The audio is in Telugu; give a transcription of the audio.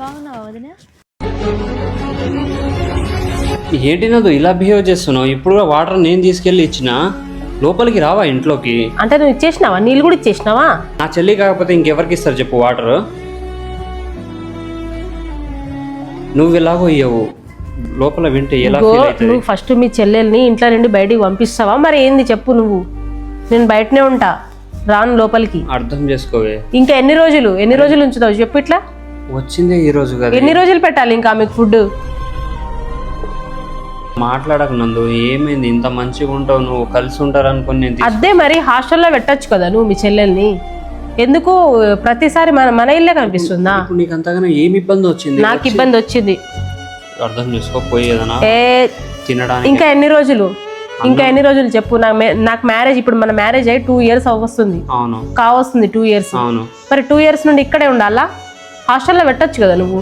బాగున్నావా వదిన? ఏంటి నదు ఇలా బిహేవ్ చేస్తున్నావు? ఇప్పుడు కూడా వాటర్ నేను తీసుకెళ్ళి ఇచ్చిన? లోపలికి రావా ఇంట్లోకి? అంటే నువ్వు ఇచ్చేసినావా? నీళ్ళు కూడా ఇచ్చేసినావా? నా చెల్లి కాకపోతే ఇంకెవరికి ఇస్తారు చెప్పు వాటర్ నువ్వు ఎలాగో ఇయ్యవు. లోపల వింటే ఎలా ఇగో, ఫీల్ అవుతుంది? నువ్వు ఫస్ట్ మీ చెల్లెల్ని ఇంట్లో నుండి బయటికి పంపిస్తావా? మరి ఏంది చెప్పు నువ్వు? నేను బయటనే ఉంటా. రాను లోపలికి. అర్థం చేసుకోవే. ఇంకా ఎన్ని రోజులు? ఎన్ని రోజులు ఉంచుతావు? చెప్పు ఇట్లా. వచ్చిందే ఈ రోజు కదా. ఎన్ని రోజులు పెట్టాలి ఇంకా మీకు ఫుడ్? మాట్లాడక నందు ఏమైంది? ఇంత మంచిగా ఉంటావు నువ్వు కలిసి ఉంటారు అనుకుని నేను తీ- అదే మరి హాస్టల్లో పెట్టొచ్చు కదా నువ్వు మీ చెల్లెల్ని? ఎందుకు ప్రతిసారి మన మన ఇల్లే కనిపిస్తుందా? ఇప్పుడు నీకు అంతగానో ఏమి ఇబ్బంది వచ్చింది? నాకు ఇబ్బంది వచ్చింది. అర్థం చేసుకోపోయి ఏదైనా ఏ తినడానికి. ఇంకా ఎన్ని రోజులు? ఇంకా ఎన్ని రోజులు చెప్పు నాకు మే- నాకు మ్యారేజ్ ఇప్పుడు మన మ్యారేజ్ అయ్యి టూ ఇయర్స్ అవ్వస్తుంది. అవును. కావస్తుంది టూ ఇయర్స్ అవును. మరి టూ ఇయర్స్ నుండి ఇక్కడే ఉండాలా? హాస్టల్లో పెట్టొచ్చు కదా నువ్వు?